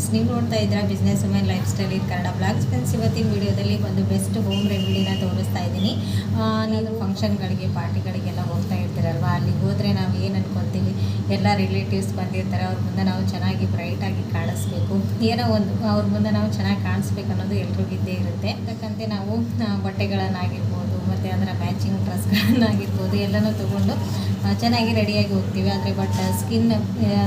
Friends, ನೀವು ನೋಡ್ತಾ ಇದ್ದೀರಾ business women lifestyle in Kannada blogs friends ಇವತ್ತಿನ ವಿಡಿಯೋದಲ್ಲಿ ಒಂದು ಬೆಸ್ಟ್ ಹೋಮ್ ರೆಮಿಡಿನ ತೋರಿಸ್ತಾ ಇದ್ದೀನಿ. ನಾನು ಫಂಕ್ಷನ್ಗಳಿಗೆ ಪಾರ್ಟಿಗಳಿಗೆಲ್ಲ ಹೋಗ್ತಾ ಇರ್ತೀರಲ್ವ? ಅಲ್ಲಿಗೆ ಹೋದರೆ ನಾವು ಏನು ಅನ್ಕೊತೀವಿ? ಎಲ್ಲ ರಿಲೇಟಿವ್ಸ್ ಬಂದಿರ್ತಾರೆ. ಅವ್ರ ಮುಂದೆ ನಾವು ಚೆನ್ನಾಗಿ ಬ್ರೈಟಾಗಿ ಕಾಣಿಸ್ಬೇಕು. ಏನೋ ಒಂದು, ಅವ್ರ ಮುಂದೆ ನಾವು ಚೆನ್ನಾಗಿ ಕಾಣಿಸ್ಬೇಕು ಅನ್ನೋದು ಎಲ್ರಿಗೂ ಇದ್ದೇ ಇರುತ್ತೆ. ಅದಕ್ಕಂತೆ ನಾವು ಬಟ್ಟೆಗಳನ್ನಾಗಿರ್ಬೋದು ಮತ್ತು ಅದರ ಮ್ಯಾಚಿಂಗ್ ಡ್ರೆಸ್ಗಳನ್ನಾಗಿರ್ಬೋದು, ಎಲ್ಲನೂ ತೊಗೊಂಡು ಚೆನ್ನಾಗಿ ರೆಡಿಯಾಗಿ ಹೋಗ್ತೀವಿ. ಆದರೆ ಬಟ್ ಸ್ಕಿನ್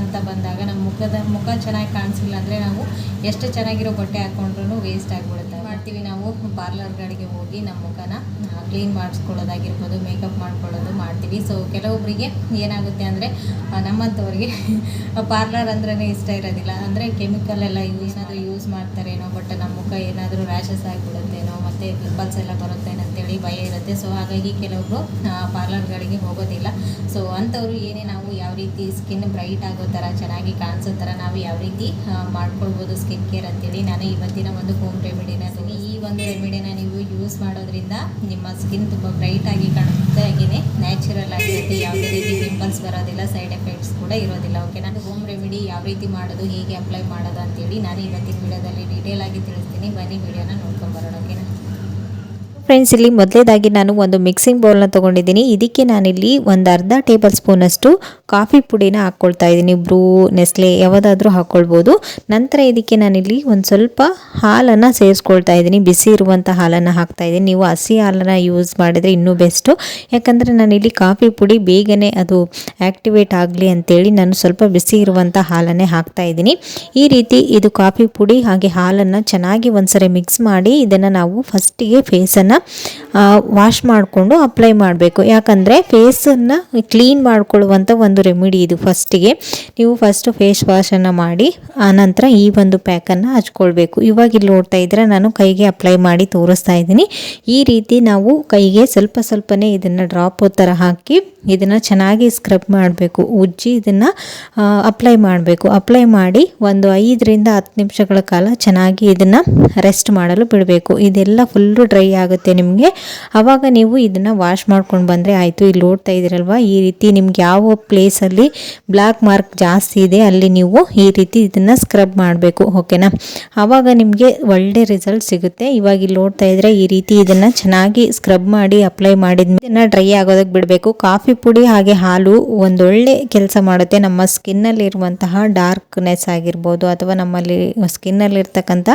ಅಂತ ಬಂದಾಗ ನಮ್ಮ ಮುಖದ ಮುಖ ಚೆನ್ನಾಗಿ ಕಾಣಿಸಿಲ್ಲ ಅಂದರೆ ನಾವು ಎಷ್ಟು ಚೆನ್ನಾಗಿರೋ ಬಟ್ಟೆ ಹಾಕ್ಕೊಂಡ್ರೂ ವೇಸ್ಟ್ ಆಗಿಬಿಡುತ್ತೆ. ಮಾಡ್ತೀವಿ ನಾವು ಪಾರ್ಲರ್ಗಳಿಗೆ ಹೋಗಿ ನಮ್ಮ ಮುಖನ ಕ್ಲೀನ್ ಮಾಡಿಸ್ಕೊಳ್ಳೋದಾಗಿರ್ಬೋದು ಮೇಕಪ್ ಮಾಡ್ಕೊಳ್ಳೋದು ಮಾಡ್ತೀವಿ. ಸೊ ಕೆಲವೊಬ್ಬರಿಗೆ ಏನಾಗುತ್ತೆ ಅಂದರೆ ನಮ್ಮಂಥವ್ರಿಗೆ ಪಾರ್ಲರ್ ಅಂದ್ರೇ ಇಷ್ಟ ಇರೋದಿಲ್ಲ. ಅಂದರೆ ಕೆಮಿಕಲ್ ಎಲ್ಲ ಯೂಸ್ ಏನಾದರೂ ಯೂಸ್ ಮಾಡ್ತಾರೇನೋ ಬಟ್ ನಮ್ಮ ಮುಖ ಏನಾದರೂ ರ್ಯಾಷಸ್ ಆಗಿಬಿಡುತ್ತೇನೋ, ಮತ್ತು ಪಿಂಪಲ್ಸ್ ಎಲ್ಲ ಬರುತ್ತೇನೋ ಅಂತೇಳಿ ಭಯ ಇರುತ್ತೆ. ಸೊ ಹಾಗಾಗಿ ಕೆಲವರು ಪಾರ್ಲರ್ಗಳಿಗೆ ಹೋಗೋದಿಲ್ಲ. ಸೊ ಅಂಥವ್ರು ಏನೇ ನಾವು ಯಾವ ರೀತಿ ಸ್ಕಿನ್ ಬ್ರೈಟ್ ಆಗೋ ಥರ ಚೆನ್ನಾಗಿ ಕಾಣಿಸೋ ಥರ ನಾವು ಯಾವ ರೀತಿ ಮಾಡ್ಕೊಳ್ಬೋದು ಸ್ಕಿನ್ ಕೇರ್ ಅಂತೇಳಿ ನಾನು ಇವತ್ತಿನ ಒಂದು ಹೋಮ್ ರೆಮಿಡಿನ ಈ ಒಂದು ರೆಮಿಡಿನ ನೀವು ಯೂಸ್ ಮಾಡೋದ್ರಿಂದ ನಿಮ್ಮ ಸ್ಕಿನ್ ತುಂಬ ಬ್ರೈಟ್ ಆಗಿ ಕಾಣುತ್ತೆ. ಹಾಗೆಯೇ ನ್ಯಾಚುರಲ್ ಆಗಿರುತ್ತೆ ಯಾವುದೇ ರೀತಿ ಪಿಂಪಲ್ಸ್ ಬರೋದಿಲ್ಲ ಸೈಡ್ ಎಫೆಕ್ಟ್ಸ್ ಕೂಡ ಇರೋದಿಲ್ಲ ಓಕೆ ನಾನು ಹೋಮ್ ರೆಮಿಡಿ ಯಾವ ರೀತಿ ಮಾಡೋದು, ಹೇಗೆ ಅಪ್ಲೈ ಮಾಡೋದು ಅಂತೇಳಿ ನಾನು ಇವತ್ತಿನ ವಿಡಿಯೋದಲ್ಲಿ ಡೀಟೇಲ್ ಆಗಿ ತಿಳಿಸ್ತೀನಿ. ಬನ್ನಿ ವಿಡಿಯೋನ ನೋಡ್ಕೊಂಬರೋಣ ಓಕೆನಾ ಫ್ರೆಂಡ್ಸ್ ಇಲ್ಲಿ ಮೊದಲೇದಾಗಿ ನಾನು ಒಂದು ಮಿಕ್ಸಿಂಗ್ ಬೌಲ್ನ ತೊಗೊಂಡಿದ್ದೀನಿ. ಇದಕ್ಕೆ ನಾನಿಲ್ಲಿ ಒಂದು ಅರ್ಧ ಟೇಬಲ್ ಸ್ಪೂನಷ್ಟು ಕಾಫಿ ಪುಡಿನ ಹಾಕ್ಕೊಳ್ತಾ ಇದ್ದೀನಿ. ಬ್ರೂ, ನೆಸ್ಲೆ ಯಾವುದಾದ್ರೂ ಹಾಕ್ಕೊಳ್ಬೋದು. ನಂತರ ಇದಕ್ಕೆ ನಾನಿಲ್ಲಿ ಒಂದು ಸ್ವಲ್ಪ ಹಾಲನ್ನು ಸೇರಿಸ್ಕೊಳ್ತಾ ಇದ್ದೀನಿ. ಬಿಸಿ ಇರುವಂಥ ಹಾಲನ್ನು ಹಾಕ್ತಾ ಇದ್ದೀನಿ. ನೀವು ಹಸಿ ಹಾಲನ್ನು ಯೂಸ್ ಮಾಡಿದರೆ ಇನ್ನೂ ಬೆಸ್ಟು ಯಾಕಂದರೆ ನಾನಿಲ್ಲಿ ಕಾಫಿ ಪುಡಿ ಬೇಗನೆ ಅದು ಆ್ಯಕ್ಟಿವೇಟ್ ಆಗಲಿ ಅಂತೇಳಿ ನಾನು ಸ್ವಲ್ಪ ಬಿಸಿ ಇರುವಂಥ ಹಾಲನ್ನೇ ಹಾಕ್ತಾ ಇದ್ದೀನಿ. ಈ ರೀತಿ ಇದು ಕಾಫಿ ಪುಡಿ ಹಾಗೆ ಹಾಲನ್ನು ಚೆನ್ನಾಗಿ ಒಂದ್ಸರಿ ಮಿಕ್ಸ್ ಮಾಡಿ ಇದನ್ನು ನಾವು ಫಸ್ಟಿಗೆ ಫೇಸನ್ನು ವಾಶ್ ಮಾಡಿಕೊಂಡು ಅಪ್ಲೈ ಮಾಡಬೇಕು. ಯಾಕಂದರೆ ಫೇಸನ್ನು ಕ್ಲೀನ್ ಮಾಡಿಕೊಳ್ಳುವಂಥ ಒಂದು ರೆಮಿಡಿ ಇದು ಫಸ್ಟಿಗೆ ನೀವು ಫಸ್ಟು ಫೇಸ್ ವಾಶನ್ನು ಮಾಡಿ ಆನಂತರ ಈ ಒಂದು ಪ್ಯಾಕನ್ನು ಹಚ್ಕೊಳ್ಬೇಕು. ಇವಾಗ ಇಲ್ಲಿ ನೋಡ್ತಾ ಇದ್ದರೆ ನಾನು ಕೈಗೆ ಅಪ್ಲೈ ಮಾಡಿ ತೋರಿಸ್ತಾ ಇದ್ದೀನಿ. ಈ ರೀತಿ ನಾವು ಕೈಗೆ ಸ್ವಲ್ಪ ಸ್ವಲ್ಪನೇ ಇದನ್ನು ಡ್ರಾಪ್ ಥರ ಹಾಕಿ ಇದನ್ನು ಚೆನ್ನಾಗಿ ಸ್ಕ್ರಬ್ ಮಾಡಬೇಕು. ಉಜ್ಜಿ ಇದನ್ನು ಅಪ್ಲೈ ಮಾಡಬೇಕು. ಅಪ್ಲೈ ಮಾಡಿ ಒಂದು ಐದರಿಂದ ಹತ್ತು ನಿಮಿಷಗಳ ಕಾಲ ಚೆನ್ನಾಗಿ ಇದನ್ನು ರೆಸ್ಟ್ ಮಾಡಲು ಬಿಡಬೇಕು. ಇದೆಲ್ಲ ಫುಲ್ಲು ಡ್ರೈ ಆಗುತ್ತೆ. ನಿಮಗೆ. ಆವಾಗ ನೀವು ಇದನ್ನು ವಾಶ್ ಮಾಡ್ಕೊಂಡು ಬಂದರೆ ಆಯಿತು, ಇಲ್ಲಿ ನೋಡ್ತಾ ಇದ್ದೀರಲ್ವ? ಈ ರೀತಿ ನಿಮ್ಗೆ ಯಾವ ಪ್ಲೇಸಲ್ಲಿ ಬ್ಲ್ಯಾಕ್ ಮಾರ್ಕ್ ಜಾಸ್ತಿ ಇದೆ, ಅಲ್ಲಿ ನೀವು ಈ ರೀತಿ ಇದನ್ನು ಸ್ಕ್ರಬ್ ಮಾಡಬೇಕು ಓಕೆನಾ ಆವಾಗ ನಿಮಗೆ ಒಳ್ಳೆ ರಿಸಲ್ಟ್ ಸಿಗುತ್ತೆ. ಇವಾಗ ಇಲ್ಲಿ ನೋಡ್ತಾ ಇದ್ರೆ ಈ ರೀತಿ ಇದನ್ನು ಚೆನ್ನಾಗಿ ಸ್ಕ್ರಬ್ ಮಾಡಿ ಅಪ್ಲೈ ಮಾಡಿದ್ಮೇಲೆ ಇದನ್ನು ಡ್ರೈ ಆಗೋದಕ್ಕೆ ಬಿಡಬೇಕು. ಕಾಫಿ ಪುಡಿ ಹಾಗೆ ಹಾಲು ಒಂದೊಳ್ಳೆ ಕೆಲಸ ಮಾಡುತ್ತೆ. ನಮ್ಮ ಸ್ಕಿನ್ನಲ್ಲಿರುವಂತಹ ಡಾರ್ಕ್ನೆಸ್ ಆಗಿರ್ಬೋದು, ಅಥವಾ ನಮ್ಮಲ್ಲಿ ಸ್ಕಿನ್ನಲ್ಲಿರ್ತಕ್ಕಂಥ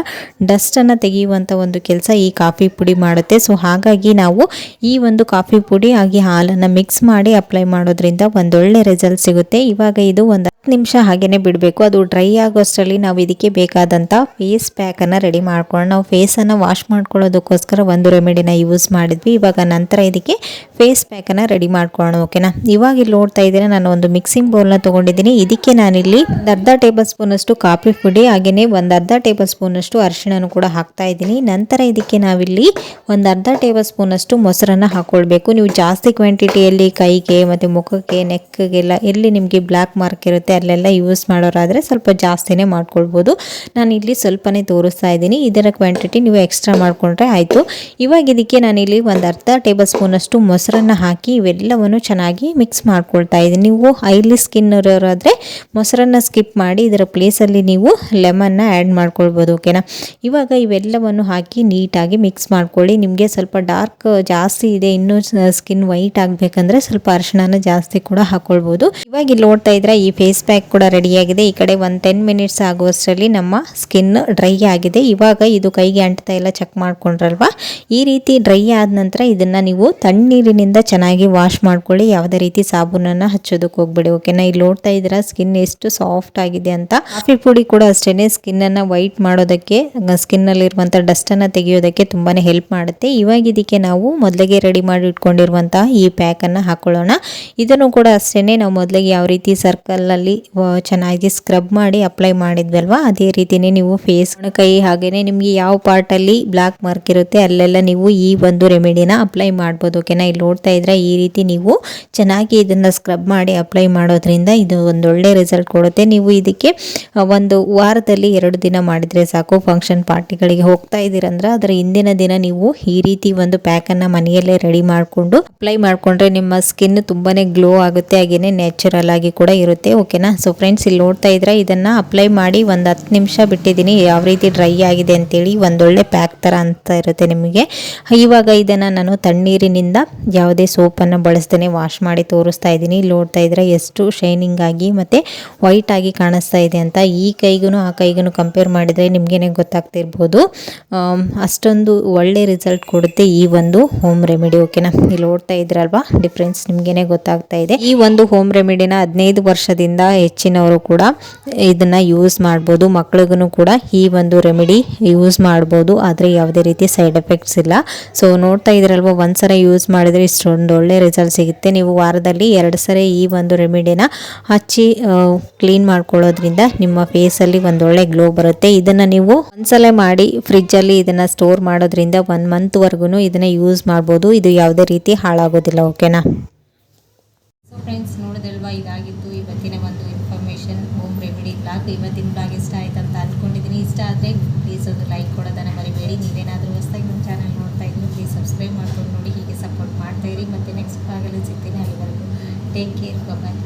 ಡಸ್ಟನ್ನು ತೆಗೆಯುವಂಥ ಒಂದು ಕೆಲಸ ಈ ಕಾಫಿ ಪುಡಿ ಮಾಡುತ್ತೆ. ಸೊ ಹಾಗಾಗಿ ನಾವು ಈ ಒಂದು ಕಾಫಿ ಪುಡಿ ಹಾಗೆ ಹಾಲನ್ನು ಮಿಕ್ಸ್ ಮಾಡಿ ಅಪ್ಲೈ ಮಾಡೋದ್ರಿಂದ ಒಂದೊಳ್ಳೆ ರಿಸಲ್ಟ್ ಸಿಗುತ್ತೆ. ಇವಾಗ ಇದು ಒಂದು ನಿಮಿಷ ಹಾಗೇನೆ ಬಿಡಬೇಕು. ಅದು ಡ್ರೈ ಆಗೋಷ್ಟರಲ್ಲಿ ನಾವು ಇದಕ್ಕೆ ಬೇಕಾದಂಥ ಫೇಸ್ ಪ್ಯಾಕನ್ನು ರೆಡಿ ಮಾಡ್ಕೊಳ್ಳೋಣ ನಾವು ಫೇಸನ್ನು ವಾಶ್ ಮಾಡ್ಕೊಳ್ಳೋದಕ್ಕೋಸ್ಕರ ಒಂದು ರೆಮಿಡಿನ ಯೂಸ್ ಮಾಡಿದ್ವಿ. ಇವಾಗ ನಂತರ ಇದಕ್ಕೆ ಫೇಸ್ ಪ್ಯಾಕನ್ನು ರೆಡಿ ಮಾಡ್ಕೊಳ್ಳೋಣ ಓಕೆನಾ ಇವಾಗ ಇಲ್ಲಿ ನೋಡ್ತಾ ಇದ್ದೀರಾ, ನಾನು ಒಂದು ಮಿಕ್ಸಿಂಗ್ ಬೌಲ್ನ ತೊಗೊಂಡಿದ್ದೀನಿ. ಇದಕ್ಕೆ ನಾನಿಲ್ಲಿ ಅರ್ಧ ಟೇಬಲ್ ಸ್ಪೂನಷ್ಟು ಕಾಫಿ ಪುಡಿ ಹಾಗೆಯೇ ಒಂದು ಅರ್ಧ ಟೇಬಲ್ ಸ್ಪೂನಷ್ಟು ಅರಿಶಿಣನು ಕೂಡ ಹಾಕ್ತಾ ಇದ್ದೀನಿ. ನಂತರ ಇದಕ್ಕೆ ನಾವಿಲ್ಲಿ ಒಂದು ಅರ್ಧ ಟೇಬಲ್ ಸ್ಪೂನಷ್ಟು ಮೊಸರನ್ನು ಹಾಕ್ಕೊಳ್ಬೇಕು ನೀವು ಜಾಸ್ತಿ ಕ್ವಾಂಟಿಟಿಯಲ್ಲಿ ಕೈಗೆ ಮತ್ತು ಮುಖಕ್ಕೆ ನೆಕ್ಗೆಲ್ಲ ಎಲ್ಲಿ ನಿಮಗೆ ಬ್ಲ್ಯಾಕ್ ಮಾರ್ಕ್ ಇರುತ್ತೆ ಅಲ್ಲೆಲ್ಲ ಯೂಸ್ ಮಾಡೋರಾದರೆ ಸ್ವಲ್ಪ ಜಾಸ್ತಿನೇ ಮಾಡ್ಕೊಳ್ಬೋದು. ನಾನು ಇಲ್ಲಿ ಸ್ವಲ್ಪನೇ ತೋರಿಸ್ತಾ ಇದ್ದೀನಿ. ಇದರ ಕ್ವಾಂಟಿಟಿ ನೀವು ಎಕ್ಸ್ಟ್ರಾ ಮಾಡಿಕೊಂಡ್ರೆ ಆಯಿತು. ಇವಾಗ ಇದಕ್ಕೆ ನಾನಿಲ್ಲಿ ಒಂದು ಅರ್ಧ ಟೇಬಲ್ ಸ್ಪೂನಷ್ಟು ಮೊಸರನ್ನು ಹಾಕಿ ಇವೆಲ್ಲವನ್ನು ಚೆನ್ನಾಗಿ ಮಿಕ್ಸ್ ಮಾಡ್ಕೊಳ್ತಾ ಇದ್ದೀನಿ. ನೀವು ಐಲಿ ಸ್ಕಿನ್ ಇರೋರಾದರೆ ಮೊಸರನ್ನು ಸ್ಕಿಪ್ ಮಾಡಿ ಇದರ ಪ್ಲೇಸಲ್ಲಿ ನೀವು ಲೆಮನ್ನ ಆ್ಯಡ್ ಮಾಡ್ಕೊಳ್ಬೋದು ಓಕೆನಾ ಇವಾಗ ಇವೆಲ್ಲವನ್ನು ಹಾಕಿ ನೀಟಾಗಿ ಮಿಕ್ಸ್ ಮಾಡ್ಕೊಳ್ಳಿ. ನಿಮಗೆ ಸ್ವಲ್ಪ ಡಾರ್ಕ್ ಜಾಸ್ತಿ ಇದೆ, ಇನ್ನೂ ಸ್ಕಿನ್ ವೈಟ್ ಆಗಬೇಕಂದ್ರೆ ಸ್ವಲ್ಪ ಅರಿಶಿಣನ ಜಾಸ್ತಿ ಕೂಡ ಹಾಕೊಳ್ಬೋದು. ಇವಾಗ ಇಲ್ಲಿ ನೋಡ್ತಾ ಇದ್ರೆ ಈ ಫೇಸ್ ಪ್ಯಾಕ್ ಕೂಡ ರೆಡಿಯಾಗಿದೆ ಈ ಕಡೆ ಒಂದು ಟೆನ್ ಮಿನಿಟ್ಸ್ ಆಗುವಷ್ಟರಲ್ಲಿ ನಮ್ಮ ಸ್ಕಿನ್ ಡ್ರೈ ಆಗಿದೆ. ಇವಾಗ ಇದು ಕೈಗೆ ಅಂಟ್ತಾ ಇಲ್ಲ ಚೆಕ್ ಮಾಡ್ಕೊಂಡ್ರಲ್ವಾ? ಈ ರೀತಿ ಡ್ರೈ ಆದ ನಂತರ ಇದನ್ನ ನೀವು ತಣ್ಣೀರಿನಿಂದ ಚೆನ್ನಾಗಿ ವಾಶ್ ಮಾಡ್ಕೊಳ್ಳಿ. ಯಾವುದೇ ರೀತಿ ಸಾಬೂನನ್ನು ಹಚ್ಚೋದಕ್ಕೆ ಹೋಗ್ಬೇಡಿ ಓಕೆನಾ ಇಲ್ಲಿ ನೋಡ್ತಾ ಇದ್ದೀರಾ ಸ್ಕಿನ್ ಎಷ್ಟು ಸಾಫ್ಟ್ ಆಗಿದೆ ಅಂತ. ಕಾಫಿ ಪುಡಿ ಕೂಡ ಅಷ್ಟೇನೆ ಸ್ಕಿನ್ ಅನ್ನ ವೈಟ್ ಮಾಡೋದಕ್ಕೆ ಸ್ಕಿನ್ ಅಲ್ಲಿ ಇರುವಂತ ಡಸ್ಟ್ ಅನ್ನ ತೆಗೆಯೋದಕ್ಕೆ ತುಂಬಾನೇ ಹೆಲ್ಪ್ ಮಾಡುತ್ತೆ. ಇವಾಗ ಇದಕ್ಕೆ ನಾವು ಮೊದಲಿಗೆ ರೆಡಿ ಮಾಡಿ ಇಟ್ಕೊಂಡಿರುವಂತಹ ಈ ಪ್ಯಾಕನ್ನು ಹಾಕೊಳ್ಳೋಣ. ಇದನ್ನು ಕೂಡ ಅಷ್ಟೇನೆ ನಾವು ಮೊದಲಿಗೆ ಯಾವ ರೀತಿ ಸರ್ಕಲ್ ಅಲ್ಲಿ ಚೆನ್ನಾಗಿ ಸ್ಕ್ರಬ್ ಮಾಡಿ ಅಪ್ಲೈ ಮಾಡಿದ್ವಲ್ವಾ? ಅದೇ ರೀತಿನೇ ನೀವು ಫೇಸ್ ಕೈ ಹಾಗೇನೆ ನಿಮ್ಗೆ ಯಾವ ಪಾರ್ಟ್ ಅಲ್ಲಿ ಬ್ಲಾಕ್ ಮಾರ್ಕ್ ಇರುತ್ತೆ ಅಲ್ಲೆಲ್ಲ ನೀವು ಈ ಒಂದು ರೆಮಿಡಿನ ಅಪ್ಲೈ ಮಾಡ್ಬೋದು ಓಕೆನಾ ಇಲ್ಲಿ ನೋಡ್ತಾ ಇದ್ರೆ ಈ ರೀತಿ ನೀವು ಚೆನ್ನಾಗಿ ಇದನ್ನ ಸ್ಕ್ರಬ್ ಮಾಡಿ ಅಪ್ಲೈ ಮಾಡೋದ್ರಿಂದ ಇದು ಒಂದು ಒಳ್ಳೆ ರಿಸಲ್ಟ್ ಕೊಡುತ್ತೆ. ನೀವು ಇದಕ್ಕೆ ಒಂದು ವಾರದಲ್ಲಿ ಎರಡು ದಿನ ಮಾಡಿದ್ರೆ ಸಾಕು ಫಂಕ್ಷನ್ ಪಾರ್ಟಿಗಳಿಗೆ ಹೋಗ್ತಾ ಇದ್ದೀರಂದ್ರೆ ಅದರ ಹಿಂದಿನ ದಿನ ನೀವು ಈ ರೀತಿ ಒಂದು ಪ್ಯಾಕನ್ನು ಮನೆಯಲ್ಲೇ ರೆಡಿ ಮಾಡಿಕೊಂಡು ಅಪ್ಲೈ ಮಾಡಿಕೊಂಡ್ರೆ ನಿಮ್ಮ ಸ್ಕಿನ್ ತುಂಬಾನೇ ಗ್ಲೋ ಆಗುತ್ತೆ, ಹಾಗೇನೆ ನ್ಯಾಚುರಲ್ ಆಗಿ ಕೂಡ ಇರುತ್ತೆ ಓಕೆ ಓಕೆನಾ ಸೊ ಫ್ರೆಂಡ್ಸ್ ಇಲ್ಲಿ ನೋಡ್ತಾ ಇದ್ರೆ ಇದನ್ನು ಅಪ್ಲೈ ಮಾಡಿ ಒಂದು ಹತ್ತು ನಿಮಿಷ ಬಿಟ್ಟಿದ್ದೀನಿ. ಯಾವ ರೀತಿ ಡ್ರೈ ಆಗಿದೆ ಅಂತೇಳಿ ಒಂದೊಳ್ಳೆ ಪ್ಯಾಕ್ ಥರ ಅಂತ ಇರುತ್ತೆ ನಿಮಗೆ. ಇವಾಗ ಇದನ್ನು ನಾನು ತಣ್ಣೀರಿನಿಂದ ಯಾವುದೇ ಸೋಪನ್ನು ಬಳಸ್ತೇನೆ ವಾಶ್ ಮಾಡಿ ತೋರಿಸ್ತಾ ಇದ್ದೀನಿ. ಇಲ್ಲಿ ನೋಡ್ತಾ ಇದ್ರೆ ಎಷ್ಟು ಶೈನಿಂಗ್ ಆಗಿ ಮತ್ತು ವೈಟ್ ಆಗಿ ಕಾಣಿಸ್ತಾ ಇದೆ ಅಂತ ಈ ಕೈಗೂ ಆ ಕೈಗೂ ಕಂಪೇರ್ ಮಾಡಿದರೆ ನಿಮಗೇನೆ ಗೊತ್ತಾಗ್ತಿರ್ಬೋದು. ಅಷ್ಟೊಂದು ಒಳ್ಳೆ ರಿಸಲ್ಟ್ ಕೊಡುತ್ತೆ ಈ ಒಂದು ಹೋಮ್ ರೆಮಿಡಿ ಓಕೆನಾ ಇಲ್ಲಿ ನೋಡ್ತಾ ಇದ್ರಲ್ವಾ? ಡಿಫ್ರೆನ್ಸ್ ನಿಮಗೇನೆ ಗೊತ್ತಾಗ್ತಾ ಇದೆ. ಈ ಒಂದು ಹೋಮ್ ರೆಮಿಡಿನ ಹದಿನೈದು ವರ್ಷದಿಂದ ಹೆಚ್ಚಿನವರು ಕೂಡ ಇದನ್ನ ಯೂಸ್ ಮಾಡ್ಬೋದು. ಮಕ್ಳಿಗೂ ಕೂಡ ಈ ಒಂದು ರೆಮಿಡಿ ಯೂಸ್ ಮಾಡ್ಬೋದು. ಆದರೆ ಯಾವುದೇ ರೀತಿ ಸೈಡ್ ಎಫೆಕ್ಟ್ಸ್ ಇಲ್ಲ. ಸೊ ನೋಡ್ತಾ ಇದ್ರಲ್ವ ಒಂದು ಸಲ ಯೂಸ್ ಮಾಡಿದ್ರೆ ಇಷ್ಟೊಂದು ಒಳ್ಳೆ ರಿಸಲ್ಟ್ ಸಿಗುತ್ತೆ. ನೀವು ವಾರದಲ್ಲಿ ಎರಡು ಸರಿ ಈ ಒಂದು ರೆಮಿಡಿನ ಹಚ್ಚಿ ಕ್ಲೀನ್ ಮಾಡ್ಕೊಳ್ಳೋದ್ರಿಂದ ನಿಮ್ಮ ಫೇಸಲ್ಲಿ ಒಂದೊಳ್ಳೆ ಗ್ಲೋ ಬರುತ್ತೆ. ಇದನ್ನು ನೀವು ಒಂದ್ಸಲ ಮಾಡಿ ಫ್ರಿಜ್ಜಲ್ಲಿ ಇದನ್ನು ಸ್ಟೋರ್ ಮಾಡೋದ್ರಿಂದ ಒನ್ ಮಂತ್ವರೆಗೂ ಇದನ್ನು ಯೂಸ್ ಮಾಡ್ಬೋದು. ಇದು ಯಾವುದೇ ರೀತಿ ಹಾಳಾಗೋದಿಲ್ಲ ಓಕೆನಾ ಸೊ ಫ್ರೆಂಡ್ಸ್ ನೋಡಿದಲ್ವಾ ಇದಾಗಿತ್ತು ಇವತ್ತಿನ ಒಂದು ಬ್ಲಾಗ್ ಇವತ್ತಿನ ಭಾಗ ಇಷ್ಟ ಆಯ್ತು ಅಂತ ಅಂದ್ಕೊಂಡಿದ್ದೀನಿ ಇಷ್ಟ ಆದರೆ ಪ್ಲೀಸ್ ಒಂದು ಲೈಕ್ ಕೊಡೋದನ್ನು ಮರಿಬೇಡಿ. ನೀವೇನಾದರೂ ಹೊಸದಾಗಿ ನಮ್ಮ ಚಾನಲ್ ನೋಡ್ತಾ ಇದ್ರು ಪ್ಲೀಸ್ ಸಬ್ಸ್ಕ್ರೈಬ್ ಮಾಡ್ಕೊಂಡು ನೋಡಿ. ಹೀಗೆ ಸಪೋರ್ಟ್ ಮಾಡ್ತಾ ಇರಿ. ಮತ್ತು ನೆಕ್ಸ್ಟ್ ಬ್ಲಾಗಲ್ಲಿ ಸಿಗ್ತೀನಿ ಅಲ್ಲಿವರೆಗೂ. Take care bye